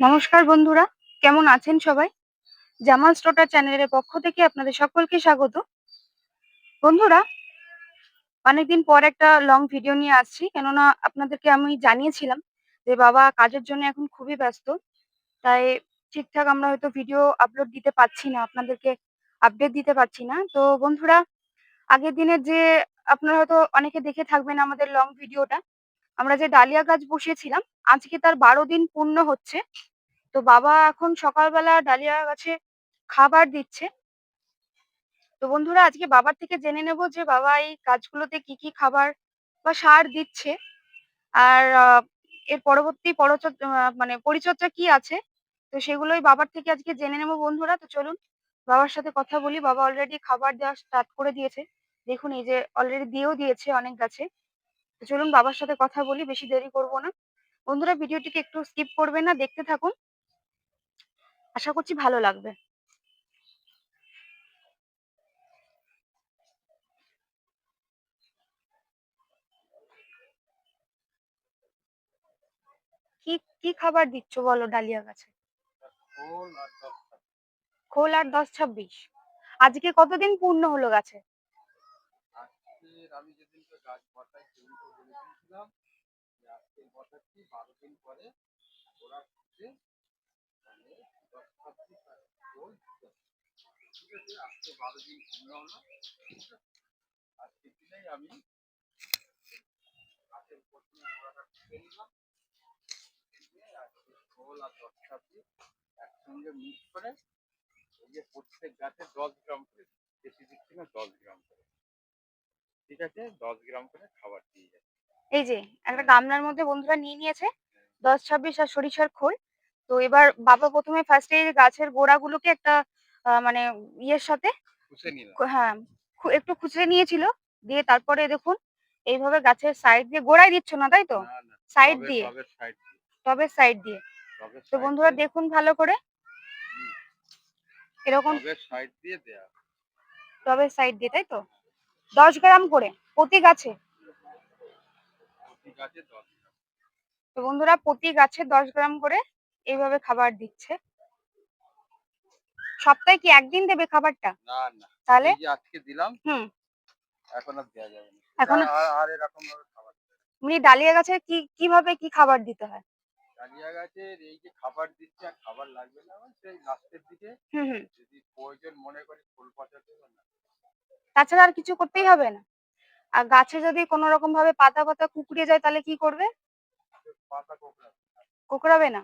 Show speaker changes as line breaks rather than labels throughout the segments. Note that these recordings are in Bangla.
নমস্কার বন্ধুরা, কেমন আছেন সবাই? জামাল স্টোটার চ্যানেলের পক্ষ থেকে আপনাদের সকলকে স্বাগত। বন্ধুরা, অনেকদিন পর একটা লং ভিডিও নিয়ে আসছি, কেননা আপনাদেরকে আমি জানিয়েছিলাম যে বাবা কাজের জন্য এখন খুবই ব্যস্ত, তাই ঠিকঠাক আমরা হয়তো ভিডিও আপলোড দিতে পারছি না, আপনাদেরকে আপডেট দিতে পারছি না। তো বন্ধুরা, আগের দিনের যে আপনারা হয়তো অনেকে দেখে থাকবেন আমাদের লং ভিডিওটা আমরা যে ডালিয়া গাছ বসিয়েছিলাম, আজকে তার বারো দিন পূর্ণ হচ্ছে। তো বাবা এখন সকালবেলা ডালিয়া গাছে খাবার দিচ্ছে। তো বন্ধুরা, আজকে বাবার থেকে জেনে নেব যে বাবা এই গাছগুলোতে কি কি খাবার বা সার দিচ্ছে। আর এর পরবর্তী মানে পরিচর্যা কি আছে? তো সেগুলোই বাবার থেকে আজকে জেনে নেব বন্ধুরা। তো চলুন, বাবার সাথে কথা বলি। বাবা অলরেডি খাবার দেওয়া স্টার্ট করে দিয়েছে। দেখুন, এই যে অলরেডি দিয়েও দিয়েছে অনেক গাছে। চলুন বাবার সাথে কথা বলি বেশি দেরি করব না। বন্ধুরা ভিডিওটিকে একটু স্কিপ করবেন না দেখতে থাকুন। আশা করছি ভালো লাগবে। কি কি খাবার দিচ্ছ বলো ডালিয়া গাছে?
খোল আর
দশ ছাব্বিশ। আজকে কতদিন পূর্ণ হলো গাছে?
আমি যেদিনকে গাছ বসাই সেদিনকে বলে দিয়েছিলাম যে আজকে বসাচ্ছি বারো দিন পরে ওরা ফুটে মানে আর। ঠিক আছে, আজকে বারো দিন পূর্ণ হলো ঠিক আছে? আজকের দিনেই আমি গাছের প্রথমে গোড়াটা ফুটে নিলাম খোল আর দশ ছাব্বিশ একসঙ্গে মিক্স করে এই যে প্রত্যেক গাছে দশ গ্রাম করে বেশি দিচ্ছি না, দশ গ্রাম করে ঠিক আছে, দশ গ্রাম করে খাবার দিয়ে যাচ্ছে
এই যে একটা গামলার মধ্যে বন্ধুরা নিয়ে নিয়েছে দশ ছাব্বিশ আর সরিষার খোল। তো এবার বাবা প্রথমে ফার্স্টে গাছের গোড়াগুলোকে একটা মানে ইয়ের সাথে হ্যাঁ একটু খুচরে নিয়েছিল। দিয়ে তারপরে দেখুন এইভাবে গাছের সাইড দিয়ে গোড়ায় দিচ্ছ না তাই তো? সাইড দিয়ে।
টবের সাইড দিয়ে।
তো বন্ধুরা দেখুন ভালো করে। এরকম
সাইড দিয়ে দেয়া।
টবের সাইড দিয়ে তাই তো? দশ গ্রাম করে প্রতি গাছে
প্রতি গাছে দশ গ্রাম
তো বন্ধুরা প্রতি গাছে দশ গ্রাম করে এইভাবে খাবার দিচ্ছে। সপ্তাহে কি একদিন দেবে খাবারটা?
না না।
তাহলে?
আজকে দিলাম
হুম।
এখন আর দেওয়া যাবে না।
এখন
আর- এরকম ভাবে খাবার
এমনি ডালিয়া গাছে কি কীভাবে কি খাবার দিতে হয়?
ডালিয়া গাছের এই যে খাবার দিচ্ছে আর খাবার লাগবে না সেই লাস্টের দিকে যদি প্রয়োজন মনে করি ফুল পাতা দেবো না।
তাছাড়া আর কিছু করতেই হবে না? আর গাছে যদি কোনো রকম ভাবে পাতা পাতা কুকড়ে যায় তাহলে কি করবে?
কোকড়াবে।
না।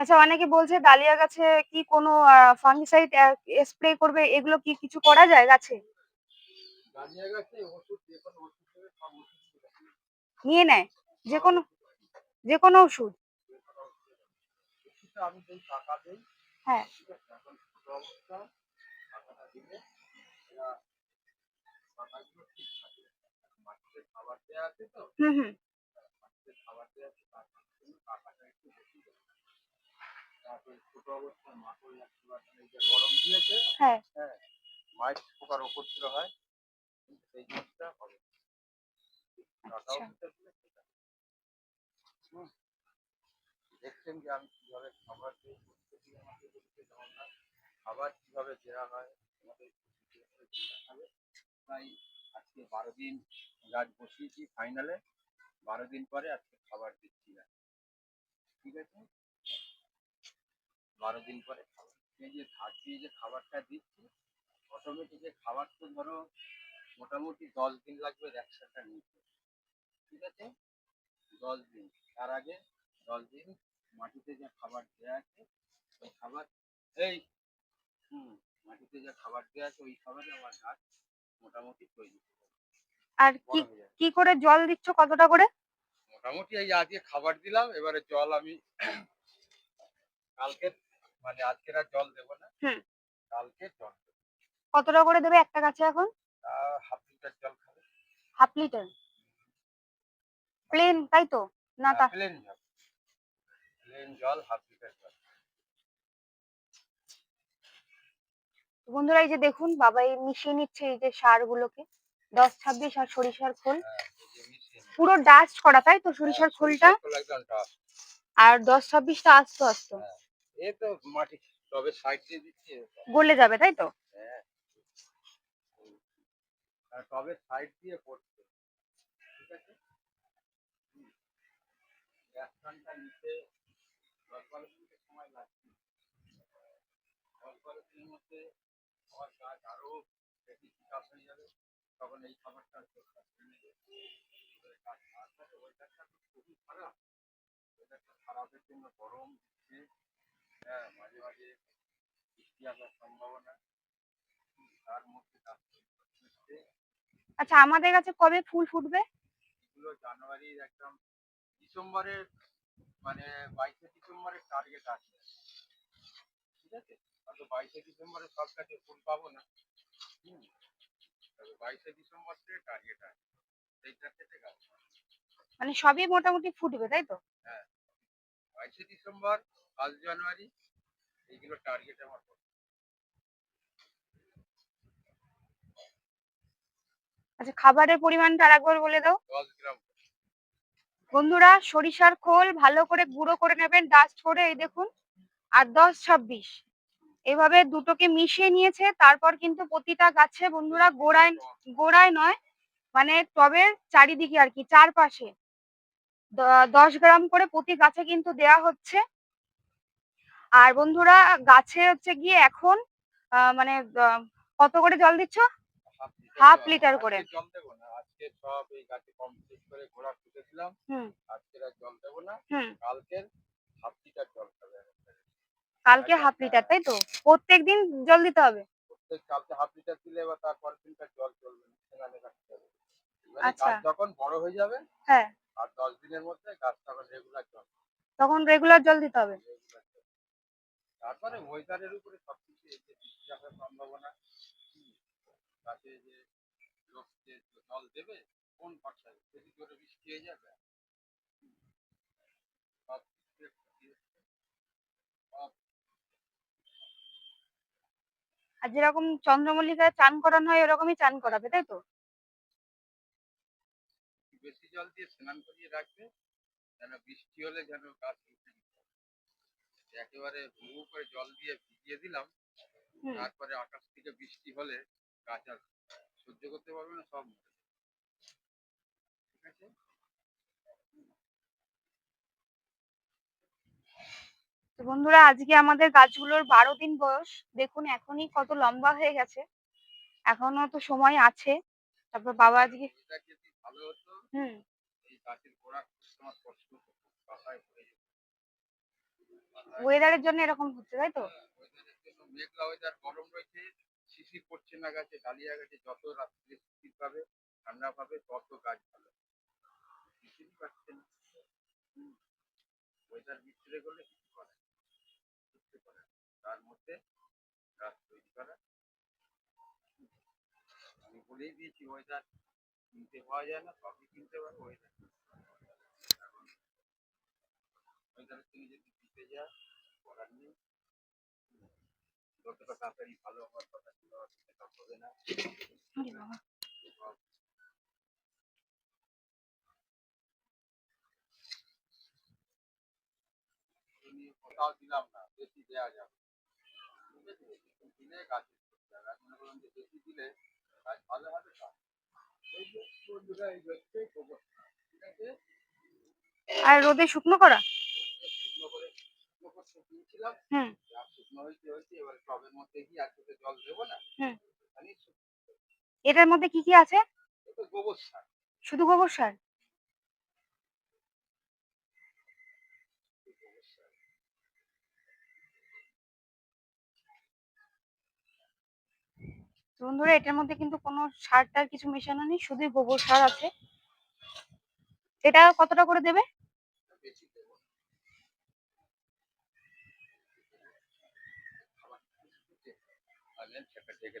আচ্ছা অনেকে বলছে ডালিয়া গাছে কি কোনো ফাঙ্গিসাইড স্প্রে করবে এগুলো কি কিছু করা যায় গাছে?
ডালিয়া গাছে ওষুধ যে কোনো ওষুধ দেবে সব ওষুধ দেবে।
নিয়ে নেয়। যে কোনো যে কোনো ওষুধ। হ্যাঁ। হুম হ্যাঁ।
হ্যাঁ। মাইট পোকার উপদ্র হয়। সেই জিনিসটা হবে না। টাকাও
আচ্ছা।
দিতে দিলে সেটা হুম। দেখছেন যে আমি কীভাবে খাবার খাবার কীভাবে দেওয়া হয় তাই আজকে বারো দিন গাছ বসিয়েছি ফাইনালে বারো দিন পরে আজকে খাবার দিচ্ছি না ঠিক আছে? বারো দিন পরে খাবার এই যে ধার দিয়ে যে খাবারটা দিচ্ছি অটোমেটিক খাবার তো ধরো মোটামুটি দশ দিন লাগবে একসাথে নিতে। ঠিক আছে? দশ দিন। তার আগে দশ দিন মাটিতে যে খাবার দেওয়া আছে ওই খাবার এই হুম মাটিতে যে খাবার দেওয়া আছে ওই খাবারে আমার গাছ মোটামুটি তৈরি
আর কি কি করে জল দিচ্ছ কতটা করে?
মোটামুটি এই আজকে খাবার দিলাম এবারে জল আমি কালকে মানে আজকের আর জল দেবো না।
হুম।
কালকে জল দেবো।
কতটা করে দেবে একটা গাছে এখন?
হাফ লিটার জল খাবে।
Half litre? প্লেন তাই তো? না তা
প্লেন জল। প্লেন জল হাফ লিটার জল।
বন্ধুরা এই যে দেখুন বাবা এই মিশিয়ে নিচ্ছে এই যে সারগুলোকে। দশ ছাব্বিশ আর সরিষার খোল।
হ্যাঁ।
পুরো ডাস্ট করা তাই তো সরিষার
হ্যাঁ,
খোলটা। আর দশ ছাব্বিশটা আস্ত আস্ত।
হ্যাঁ।
গলে যাবে তাই তো?
হ্যাঁ। টবের সাইড দিয়ে পড়ছে ঠিক আছে? তখন এই খাবারটা খুবই খারাপ খারাপের জন্য গরম হ্যাঁ মাঝে মাঝে বৃষ্টি আসার সম্ভাবনা তার মধ্যে
আচ্ছা আমাদের কাছে কবে ফুল ফুটবে?
এগুলো জানুয়ারির একদম ডিসেম্বরের মানে বাইশে ডিসেম্বরের টার্গেট আছে। ঠিক আছে? হয়তো বাইশে ডিসেম্বরে সব গাছে ফুল পাবো না। বাইশে ডিসেম্বর থেকে টার্গেট আছে। গাছ
মানে সবই মোটামুটি ফুটবে তাই তো?
বাইশে ডিসেম্বর ফার্স্ট জানুয়ারি এইগুলো টার্গেট আমার।
আচ্ছা খাবারের পরিমাণটা আরেকবার বলে দাও।
দশ গ্রাম।
বন্ধুরা সরিষার খোল ভালো করে গুঁড়ো করে নেবেন ডাস্ট করে এই দেখুন আর দশ ছাব্বিশ। এভাবে দুটোকে মিশিয়ে নিয়েছে তারপর কিন্তু প্রতিটা গাছে বন্ধুরা গোড়ায় গোড়ায় নয় মানে টবের চারিদিকে আর কি চারপাশে। দশ গ্রাম করে প্রতি গাছে কিন্তু দেয়া হচ্ছে। আর বন্ধুরা গাছে হচ্ছে গিয়ে এখন আহ, মানে কত করে জল দিচ্ছ?
হাফ
লিটার করে।
আজকে সব এই গাছে কমপ্লিট করে গোড়া তুলেছিলাম
হুম।
আজকে আর জল দেবো না। কালকের হাফ লিটার জল খাবে
কালকে হাফ লিটার তাই তো? প্রত্যেক দিন জল দিতে হবে?
প্রত্যেক কালকে হাফ লিটার দিলে এবার তারপর দিনটা জল চলবে সেখানে রাখতে হবে।
আচ্ছা।
গাছ যখন বড় হয়ে যাবে
হ্যাঁ।
আর দশ দিনের মধ্যে গাছ তখন রেগুলার জল
তখন রেগুলার জল দিতে হবে?
তারপরে ওয়েদারের উপরে সব কিছু এই যে বৃষ্টি সম্ভাবনা গাছে যে জল দেবে কোন জোরে বৃষ্টি হয়ে যাবে?
আর যেরকম চন্দ্রমল্লিকায় চান করানো হয় এরকমই চান করাবে তাই তো?
বেশি জল দিয়ে স্নান করিয়ে রাখবে যেন বৃষ্টি হলে যেন গাছ একেবারে হু করে জল দিয়ে ভিজিয়ে দিলাম তারপরে আকাশ থেকে বৃষ্টি হলে গাছ আর সহ্য করতে পারবে না সব ঠিক আছে?
তো বন্ধুরা আজকে আমাদের গাছগুলোর বারো দিন বয়স। দেখুন এখনই কত লম্বা হয়ে গেছে। এখনও তো সময় আছে। তারপর বাবা আজকে হুম।
যেত। পাতায়
ওয়েদারের জন্য এরকম হচ্ছে তাই তো?
মেঘলা ওয়েদার গরম রয়েছে। শিশির পড়ছে না গাছে, ডালিয়া গাছে যত রাত্রে শিশির পাবে, ঠান্ডা পাবে, তত গাছ ভালো। শিশিরই পাচ্ছে না। ওয়েদার বিচ্ছিরে করলে কিছু কিছু তার মধ্যে গাছ তৈরি করা। আমি বলেই দিয়েছি ওয়েদার কিনতে পাওয়া যায় না, সবই কিনতে পারব ওয়েদার ওয়েদারের সঙ্গে যদি দিতে যায় করার নেই। যতটা তাড়াতাড়ি ভালো হওয়ার কথা ছিল সেটা হবে না।
আরে বাবা।
সব এ নিয়ে কোথাও দিলাম না বেশি দেওয়া যাবে। দিলে আর মনে করলাম যে বেশি দিলে গাছ ভালো হবে তা। এই যে বন্ধুরা এই হচ্ছে গোবর ঠিক আছে?
আর রোদে শুকনো করে? হুম
খালি
এটার মধ্যে কি কি আছে? শুধু গোবর সার। বন্ধুরা, এটার মধ্যে কিন্তু কোনো সার টার কিছু মেশানো নেই, শুধুই গোবর সার আছে। এটা কতটা করে দেবে
বেশি দেবো না। খাবার আর নেন সেটা ঢেকে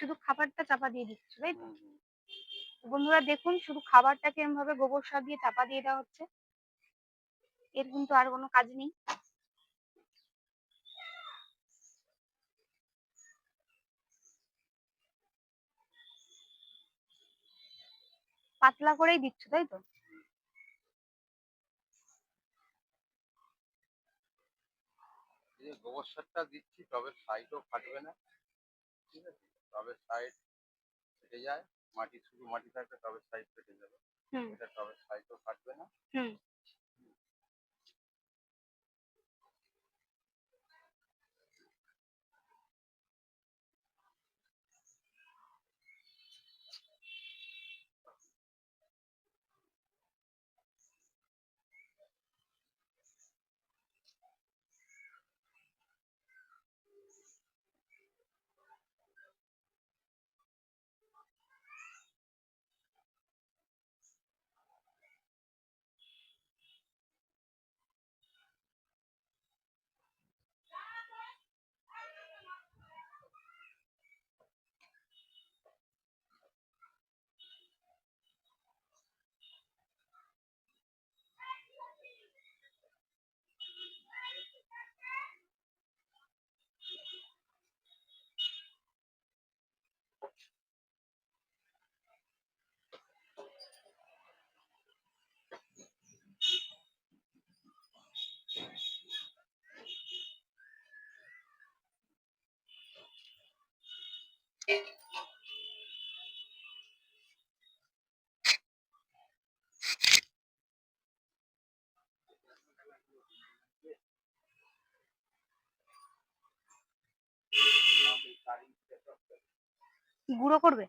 শুধু খাবারটা চাপা দিয়ে দিচ্ছ তাই তো। বন্ধুরা দেখুন শুধু খাবারটাকে এরকম ভাবে গোবর সার দিয়ে চাপা দিয়ে দেওয়া হচ্ছে। এর কিন্তু আর কোনো কাজ নেই। পাতলা করেই দিচ্ছ তাই তো?
গোবর সারটা দিচ্ছি টবের সাইডও ফাটবে না। ঠিক আছে? টবের সাইড ফেটে যায় মাটি শুধু মাটি থাকলে টবের সাইড ফেটে যাবে। এটা টবের সাইডও ফাটবে না।
গুঁড়ো করবে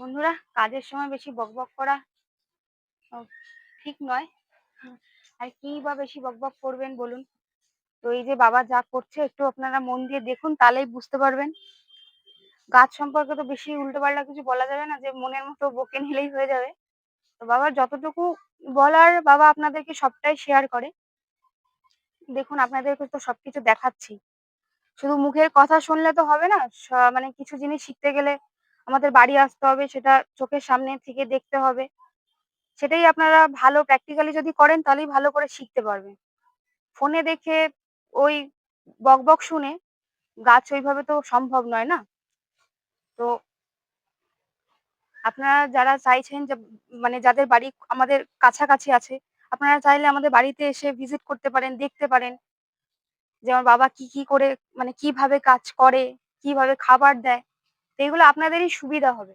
বন্ধুরা, কাজের সময় বেশি বকবক করা ঠিক নয়। আর কি বা বেশি বকবক করবেন বলুন? তো এই যে বাবা যা করছে, একটু আপনারা মন দিয়ে দেখুন, তাহলেই বুঝতে পারবেন। গাছ সম্পর্কে তো বেশি উল্টোপাল্টা কিছু বলা যাবে না, যে মনের মতো বকে নিলেই হয়ে যাবে। তো বাবা, যতটুকু বলার বাবা আপনাদেরকে সবটাই শেয়ার করে। দেখুন, আপনাদেরকে তো সবকিছু দেখাচ্ছি। শুধু মুখের কথা শুনলে তো হবে না মানে কিছু জিনিস শিখতে গেলে আমাদের বাড়ি আসতে হবে, সেটা চোখের সামনে থেকে দেখতে হবে। সেটাই আপনারা ভালো প্র্যাকটিক্যালি যদি করেন, তাহলেই ভালো করে শিখতে পারবেন। ফোনে দেখে ওই বকবক শুনে গাছ ওইভাবে তো সম্ভব নয় না? তো আপনারা যারা চাইছেন মানে যাদের বাড়ি আমাদের কাছাকাছি আছে, আপনারা চাইলে আমাদের বাড়িতে এসে ভিজিট করতে পারেন, দেখতে পারেন। যে আমার বাবা কি কি করে মানে কীভাবে কাজ করে, কীভাবে খাবার দেয়। এগুলো আপনাদেরই সুবিধা হবে।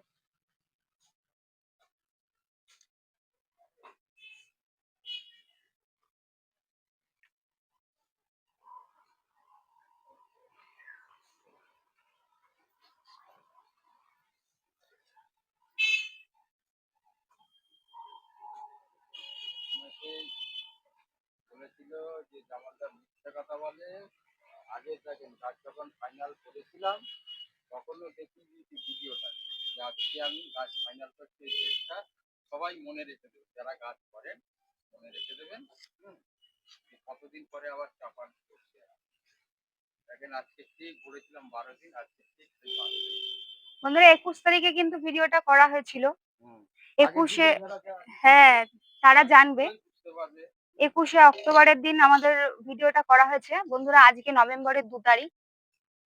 বলেছিল যে জামালদা মিথ্যে কথা বলে, আগে দেখেন গাছ যখন ফাইনাল করেছিলাম তখনও দেখি ভিডিওটা। যে আজকে আমি গাছ ফাইনাল করছি এই ডেটটা সবাই মনে রেখে দেবেন যারা গাছ করেন মনে রেখে দেবেন। কতদিন পরে আবার চাপান করছে? দেখেন আজকে ঠিক বলেছিলাম বারো দিন আজকে ঠিক সেই বারো দিন।
বন্ধুরা একুশ তারিখে কিন্তু ভিডিওটা করা হয়েছিল। একুশে হ্যাঁ তারা জানবে। একুশে অক্টোবরের দিন আমাদের ভিডিওটা করা হয়েছে। বন্ধুরা আজকে নভেম্বরের দু তারিখ।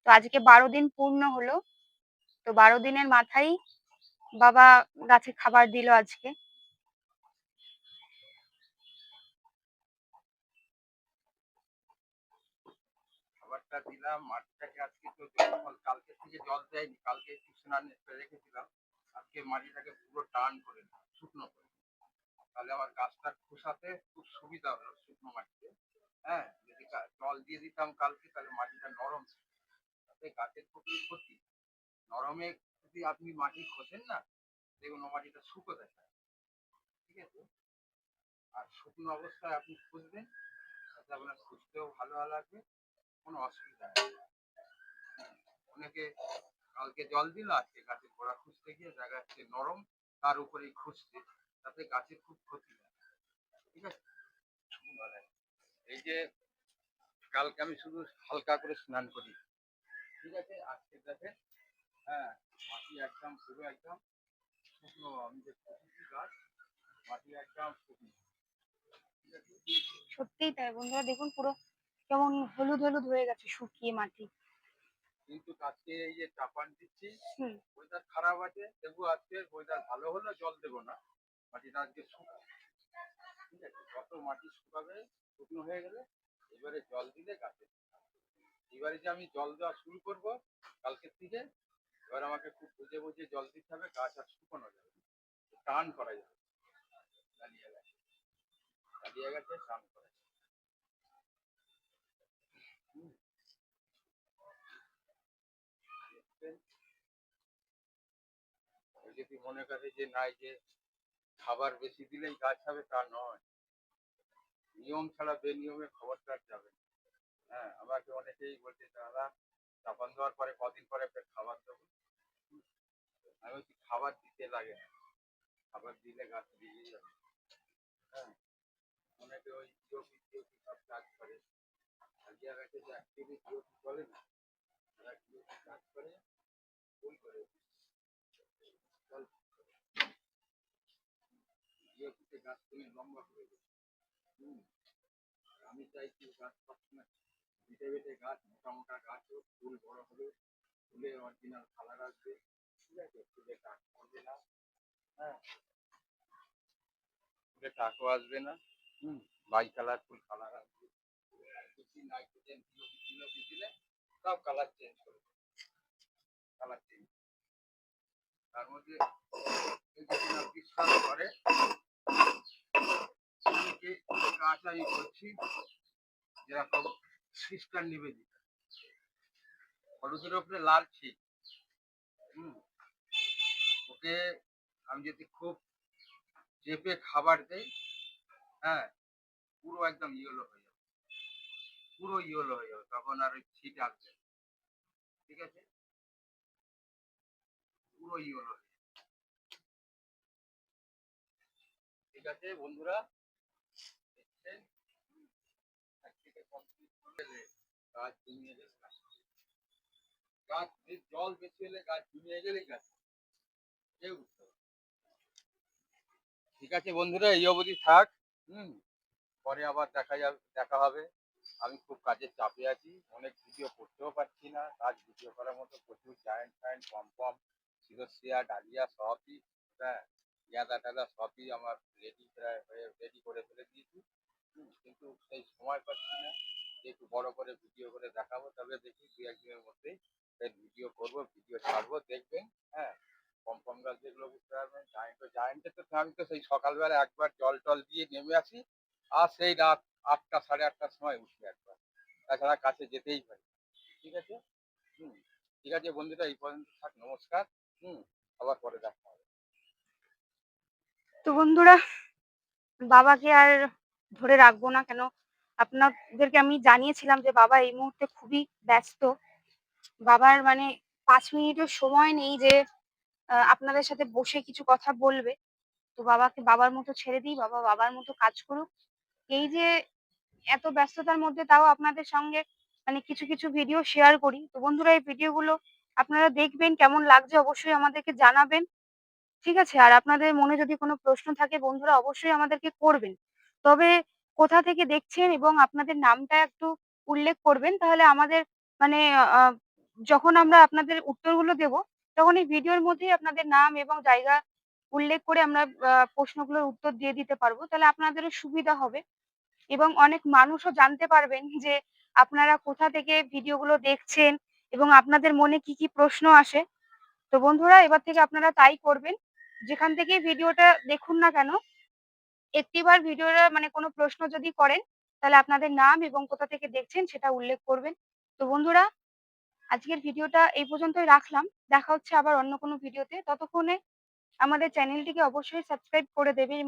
তো আজকে বারো দিন পূর্ণ হলো। তো বারো দিনের মাথায় বাবা গাছে খাবার দিল আজকে।
দিলাম, মাটিটাকে আজকে মাটিটাকে পুরো করে শুকনো করে তাহলে আমার গাছটা খোসাতে খুব সুবিধা শুকনো মাটিতে। হ্যাঁ যদি জল দিয়ে দিতাম কালকে, তাহলে মাটিটা নরম ছিল। তাতে গাছের খুবই ক্ষতি। নরমে যদি আপনি মাটি খোঁজেন না, দেখুন মাটিটা শুকো যায়। ঠিক আছে? আর শুকনো অবস্থায় আপনি খুঁজবেন, তাতে আপনার খুঁজতেও ভালো লাগবে, কোনো অসুবিধা নেই। অনেকে কালকে জল দিল, আজকে গাছের গোড়া খুঁজতে গিয়ে জায়গা হচ্ছে নরম, তার উপরেই খুঁজছে, তাতে গাছের খুব ক্ষতি হয়। ঠিক আছে। এই যে কালকে আমি শুধু হালকা করে স্নান করি। ঠিক আছে আজকে দেখেন হ্যাঁ মাটি একদম পুরো একদম শুকনো আমি যে প্রতিটি গাছ মাটি একদম শুকনো।
সত্যিই তাই বন্ধুরা দেখুন পুরো কেমন হলুদ হলুদ হয়ে গেছে শুকিয়ে মাটি।
কিন্তু আজকে এই যে চাপান দিচ্ছি ওয়েদার খারাপ আছে তবু আজকে ওয়েদার ভালো হলে জল দেবো না। মাটিটা আজকে শুকাবে ঠিক আছে? যত মাটি শুকাবে শুকনো হয়ে গেলে এবারে জল দিলে গাছে। এবারে যে আমি জল দেওয়া শুরু করব কালকের থেকে, এবার আমাকে খুব বুঝে বুঝে জল দিতে হবে, গাছ আর শুকানো যাবে টান করা যাবে। দাঁড়িয়ে গেছে। দাঁড়িয়ে গেছে টান করা যাবে। যদি মনে করে যে নাই যে খাবার বেশি দিলেই গাছ হবে, তা নয়। নিয়ম ছাড়া বেনিয়মে খবরটা আর যাবে না। হ্যাঁ আমাকে অনেকেই বলছে দাদা, চাপান দেওয়ার পরে কদিন পরে খাবার দেবো? আমি বলছি, খাবার দিতে লাগে না। খাবার দিলে গাছ বেরিয়ে যাবে। হ্যাঁ অনেকে ওই জিওপি টিওপি সব কাজ করে। হাজিয়া গাছে যে অ্যাক্টিভি জিওপি বলে না, তারা জিওপি কাজ করে, ভুল করে। জিওপিতে গাছ তুমি লম্বা করে দেবে আমি চাইছি গাছ সবসময় বেটে বেটে গাছ, মোটা মোটা গাছ হোক ফুল, বড় হবে। ফুলের অরিজিনাল কালার আসবে। ঠিক আছে? ফুলে টাক পড়বে না। হ্যাঁ। ফুলে টাকও আসবে না। হুম। বাই কালার ফুল কালার আসবে। নাইট্রোজেন ডিওপি দিলে সব কালার চেঞ্জ করে কালার চেঞ্জ তার মধ্যে বিশ্বাস করে। গাছ আমি করছি। যেরকম খ্রিস্টান নিবেদিত। হলুদের উপরে লাল ছিট ওকে আমি যদি খুব চেপে খাবার দেই হ্যাঁ পুরো একদম ইয়েলো হয়ে যাবে। পুরো ইয়েলো হয়ে যাবে, তখন আর ওই ছিট আসবে ঠিক আছে? পুরো ইয়েলো হয়ে যাবে। ঠিক আছে বন্ধুরা দেখছেন হুম, এক থেকে complete করে গেলে গাছ জমিয়ে গেলে গাছ জল বেশি হলে গাছ জমিয়ে গেলে গাছ। ঠিক আছে বন্ধুরা, এই অবধি থাক। হুম, পরে আবার দেখা যাবে, দেখা হবে। আমি খুব কাজের চাপে আছি, অনেক ভিডিও করতেও পারছি না। কাজ ভিডিও করার মতো প্রচুর জায়েন্ট ফায়েন্ট পম পম সিরোসিয়া ডালিয়া সবই হ্যাঁ গাঁদা টাদা সবই আমার রেডি প্রায় হয়ে রেডি করে ফেলে দিয়েছি। কিন্তু সেই সময় পাচ্ছি না। একটু বড় করে ভিডিও করে দেখাবো, তবে দেখি দু একদিনের মধ্যেই ভিডিও করব ভিডিও ছাড়বো, দেখবেন হ্যাঁ। কম কম গাছ যেগুলো বুঝতে পারবেন জায়েন্ট জায়েন্টে তো আমি তো সেই সকালবেলা একবার জল টল দিয়ে নেমে আসি, আর সেই রাত আটটা, সাড়ে আটটার সময় উঠি একবার। তাছাড়া কাছে যেতেই পারি ঠিক আছে? হুম, ঠিক আছে বন্ধুরা, এই পর্যন্ত থাক, নমস্কার, হুম, আবার পরে দেখা হবে।
তো বন্ধুরা, বাবাকে আর ধরে রাখব না কেন? আপনাদেরকে আমি জানিয়েছিলাম যে বাবা এই মুহূর্তে খুবই ব্যস্ত। বাবার মানে পাঁচ মিনিটের সময় নেই যে আপনাদের সাথে বসে কিছু কথা বলবে। তো বাবাকে বাবার মতো ছেড়ে দিই, বাবা বাবার মতো কাজ করুক। এই যে এত ব্যস্ততার মধ্যে তাও আপনাদের সঙ্গে মানে কিছু কিছু ভিডিও শেয়ার করি। তো বন্ধুরা, এই ভিডিওগুলো আপনারা দেখবেন, কেমন লাগছে অবশ্যই আমাদেরকে জানাবেন। ঠিক আছে? আর আপনাদের মনে যদি কোনো প্রশ্ন থাকে বন্ধুরা, অবশ্যই আমাদেরকে করবেন। তবে কোথা থেকে দেখছেন এবং আপনাদের নামটা একটু উল্লেখ করবেন তাহলে আমাদের মানে যখন আমরা আপনাদের উত্তরগুলো দেব, তখন এই ভিডিওর মধ্যেই আপনাদের নাম এবং জায়গা উল্লেখ করে আমরা প্রশ্নগুলোর উত্তর দিয়ে দিতে পারব। তাহলে আপনাদেরও সুবিধা হবে এবং অনেক মানুষও জানতে পারবেন যে আপনারা কোথা থেকে ভিডিওগুলো দেখছেন এবং আপনাদের মনে কি, কি প্রশ্ন আসে। তো বন্ধুরা এবার থেকে আপনারা তাই করবেন। যেখান থেকেই ভিডিওটা দেখুন না কেন, একটিবার ভিডিওটা মানে কোনো প্রশ্ন যদি করেন, তাহলে আপনাদের নাম এবং কোথা থেকে দেখছেন সেটা উল্লেখ করবেন। তো বন্ধুরা আজকের ভিডিওটা এই পর্যন্তই রাখলাম। দেখা হচ্ছে আবার অন্য কোনো ভিডিওতে। ততক্ষণে আমাদের চ্যানেলটিকে অবশ্যই সাবস্ক্রাইব করে দেবেন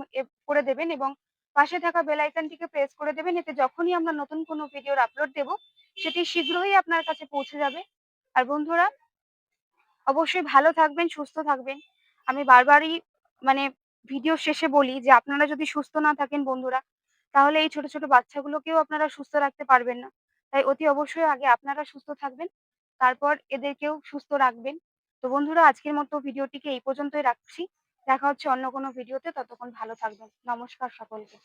করে দেবেন এবং পাশে থাকা বেল আইকনটিকে প্রেস করে দেবেন। এতে যখনই আমরা নতুন কোনো ভিডিওর আপলোড দেব, সেটি শীঘ্রই আপনার কাছে পৌঁছে যাবে। আর বন্ধুরা অবশ্যই ভালো থাকবেন, সুস্থ থাকবেন। আমি বারবারই মানে ভিডিও শেষে বলি যে আপনারা যদি সুস্থ না থাকেন বন্ধুরা, তাহলে এই ছোট, ছোট বাচ্চাগুলোকেও আপনারা সুস্থ রাখতে পারবেন না। তাই অতি অবশ্যই আগে আপনারা সুস্থ থাকবেন, তারপর এদেরকেও সুস্থ রাখবেন। তো বন্ধুরা আজকের মতো ভিডিওটিকে এই পর্যন্তই রাখছি। দেখা হচ্ছে অন্য কোনো ভিডিওতে, ততক্ষণ ভালো থাকবেন। নমস্কার সকলকে।